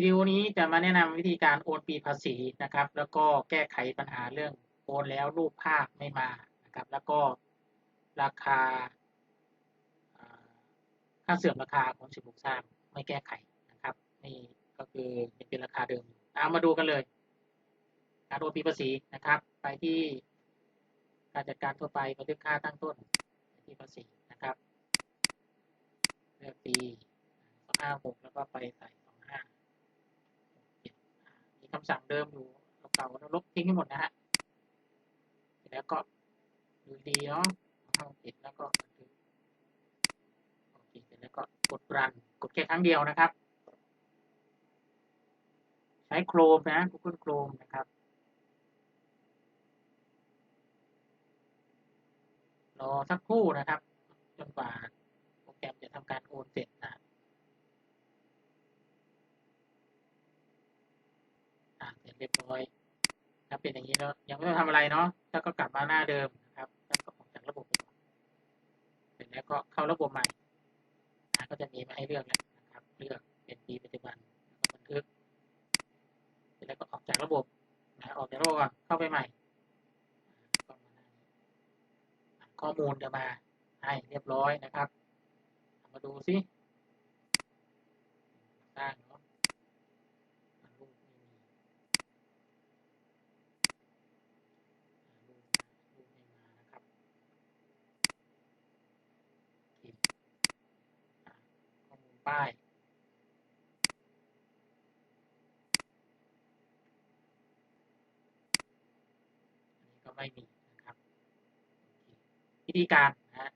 วิดีโอนี้จะมาแนะนำวิธีการโอนปีภาษีนะครับ แล้วก็แก้ไขปัญหาเรื่องโอนแล้วรูปภาพไม่มานะครับ แล้วก็ราคาค่าเสื่อมราคาของสิ่งปลูกสร้างไม่แก้ไขนะครับนี่ก็คือยังเป็นราคาเดิมเอามาดูกันเลยการโอนปีภาษีนะครับ ไปที่การจัดการทั่วไปบันทึกค่าตั้งต้นปที่ภาษีนะครับเลือกปีสองห้าหกแล้วก็ไปใส่สองห้าเจ็ดมี คำสั่งเดิมอยู่เก่าๆลบทิ้งให้หมดนะฮะแล้วก็ดูดีเนาะห้าเจ็ดแล้วก็บันทึกโอเคเสร็จแล้วก็กดรันกดแค่ครั้งเดียวนะครับ ใช้โครมนะ Google Chrome นะครับ รอสักครู่นะครับ จนกว่าโปรแกรมจะทำการโอนเสร็จนะอ่าเสร็จเรียบร้อย เป็นอย่างนี้แล้วยังไม่ต้องทำอะไรเนาะแล้วก็กลับมาหน้าเดิมนะครับแล้วก็ออกจากระบบไปก่อนเสร็จแล้วก็เข้าระบบใหม่นะก็จะมีมาให้เลือกแล้วนะครับ เลือกเป็นปีปัจจุบันแล้วก็บันทึกเสร็จแล้วก็ออกจากระบบนะออกจากระบบเข้าไปใหม่ก็มาข้อมูลจะมาให้เรียบร้อยนะครับ มาดูซิสร้างเนาะอะรูปไม่มีอะรูปรูปไม่มานะครับโอเคอะข้อมูล ป้ายอันนี้ก็ไม่มีนะครับ วิธีการนะฮะ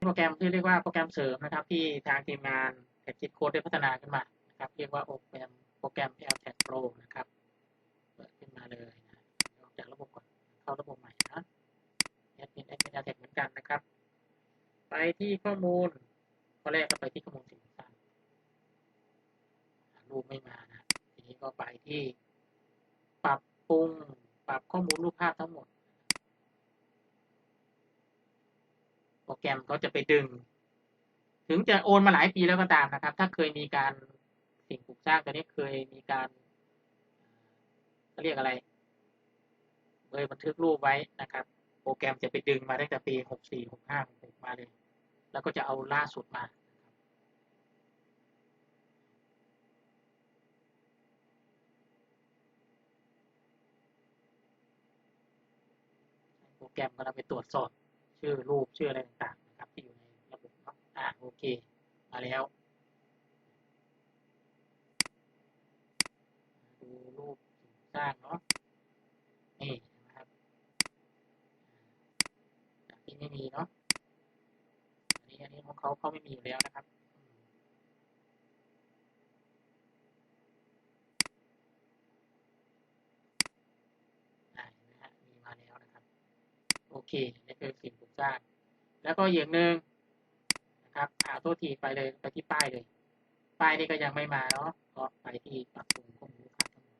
โปรแกรมที่เรียกว่าโปรแกรมเสริมนะครับ ที่ทางทีมงานแท็กคิดโค้ดได้พัฒนาขึ้นมานะครับ เรียกว่าโปรแกรมโปรแกรม l t a g Pro นะครับเปิดขึ้นมาเลยนะออกจากระบบก่อนเข้าระบบใหม่นะแอดมินแอดมิน l t a g เหมือนกันนะครับ ไปที่ข้อมูลข้อแรกก็ไปที่ข้อมูลสิ่งส รูปไม่มานะทีนี้ก็ไปที่ ปรับปรุง ปรับข้อมูลรูปภาพทั้งหมด โปรแกรมก็จะไปดึง ถึงจะโอนมาหลายปีแล้วก็ตามนะครับ ถ้าเคยมีการสิ่งปลูกสร้างตัวนี้เคยมีการเขาเรียกอะไรเคยบันทึกรูปไว้นะครับ โปรแกรมจะไปดึงมาตั้งแต่ปีหกสี่หกห้ามาเลย แล้วก็จะเอาล่าสุดมานะครับโปร แกรมก็เราไปตรวจสอบชื่อรูปชื่ออะไรต่างๆนะครับ ที่อยู่ในระบบเนาะอ่าโอเค มาแล้วดูรูปสิ่งสร้างเนาะนี่นะครับจากที่ไม่มีเนาะอันนี้อันนี้ของเขาเขาไม่มีอยู่แล้วนะครับอืมอ่าเห็นไหมฮะมีมาแล้วนะครับ โอเค นี่คือสิ่งปลูกสร้าง แล้วก็อย่างหนึ่งนะครับเอาโทษทีไปเลยไปที่ป้ายเลย ป้ายนี่ก็ยังไม่มาเนาะก็ไปที่ปรับปรุงข้อมูลค้าทั้งหม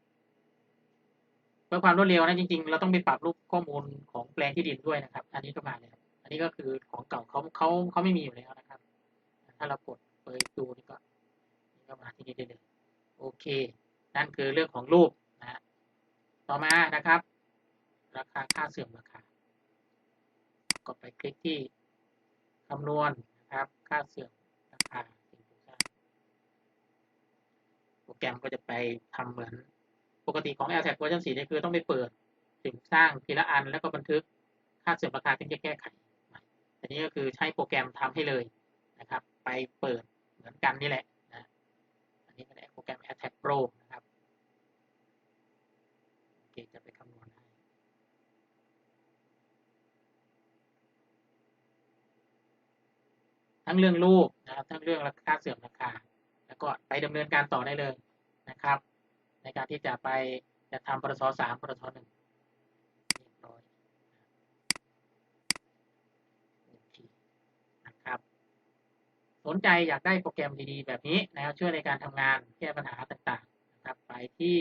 เพื่อความรวดเร็วนะจริง ๆ เราต้องไปปรับรูปข้อมูลของแปลงที่ดินด้วยนะครับ อันนี้ก็มาแล้วอันนี้ก็คือของเก่าเขาเขาเขาไม่มีอยู่แล้วนะครับ ถ้าเรากดเปิดดูนี่ก็นี่ก็มาที่นี่ได้เลยโอเค นั่นคือเรื่องของรูปนะฮะต่อมานะครับ ราคาค่าเสื่อมราคา ก็ไปคลิกที่คำนวณนะครับค่าเสื่อมราคาสิ่งปลูกสร้างโปรแกรมก็จะไปทำเหมือนปกติของ l t a g เวอร์ชัน4เนี่คือต้องไปเปิดสิ่งสร้างทีละอันแล้วก็บันทึกค่าเสื่อมราคาที่จะแก้ไขอันนี้ก็คือใช้โปรแกรมทำให้เลยนะครับ ไปเปิดเหมือนกันนี่แหละนะอันนี้เป็นโปรแกรม a t t a c Pro นะครับโอเคจะไปคำนวณให้ ทั้งเรื่องรูปนะครับทั้งเรื่องราคาเสื่อมราคา แล้วก็ไปดำเนินการต่อได้เลยนะครับ ในการที่จะไปจะทำปรสสามปรสหนึ่งเรียบร้อยนะครับสนใจอยากได้โปรแกรมดีๆ แบบนี้นะครับช่วยในการทำงานแก้ปัญหาต่างๆนะครับ ไปที่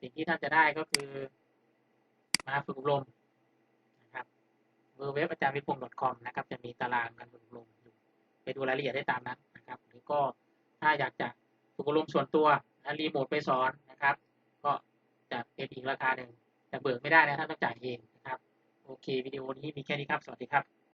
สิ่งที่ท่านจะได้ก็คือ มาฝึกอบรม เว็บอาจารย์วิพงศ์ .com นะครับจะมีตารางการฝึกอบรมอยู่ไปดูรายละเอียดได้ตามนั้นนะครับหรือก็ถ้าอยากจะฝึกอบรมส่วนตัวนะรีโมทไปสอนนะครับ ก็จะเป็นอีกราคาหนึ่งแต่เบิกไม่ได้นะถ้าต้องจ่ายเองนะครับ โอเควิดีโอนี้มีแค่นี้ครับ สวัสดีครับ